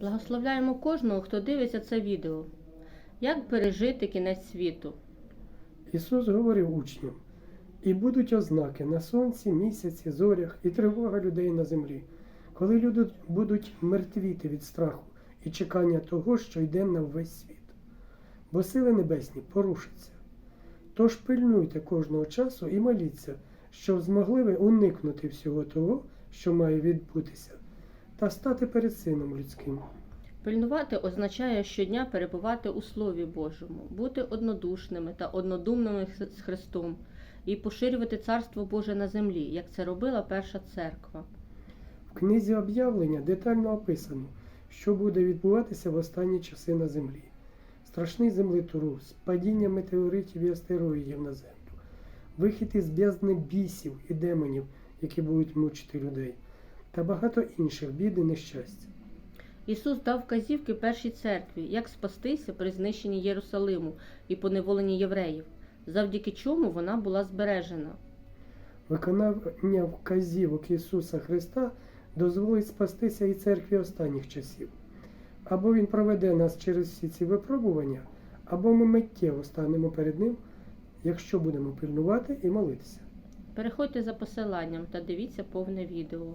Благословляємо кожного, хто дивиться це відео. Як пережити кінець світу? Ісус говорив учням: і будуть ознаки на сонці, місяці, зорях і тривога людей на землі, коли люди будуть мертвіти від страху і чекання того, що йде на весь світ. Бо сили небесні порушаться. Тож пильнуйте кожного часу і моліться, щоб змогли ви уникнути всього того, що має відбутися, та стати перед Сином людським. Пильнувати означає щодня перебувати у Слові Божому, бути однодушними та однодумними з Христом і поширювати Царство Боже на землі, як це робила перша церква. В книзі об'явлення детально описано, що буде відбуватися в останні часи на землі. Страшний землетрус, падіння метеоритів і астероїдів на землю, вихід із бездни бісів і демонів, які будуть мучити людей, та багато інших бід і нещастя. Ісус дав вказівки першій церкві, як спастися при знищенні Єрусалиму і поневоленні євреїв, завдяки чому вона була збережена. Виконання вказівок Ісуса Христа дозволить спастися і церкві останніх часів. Або Він проведе нас через всі ці випробування, або ми миттєво станемо перед Ним, якщо будемо пильнувати і молитися. Переходьте за посиланням та дивіться повне відео.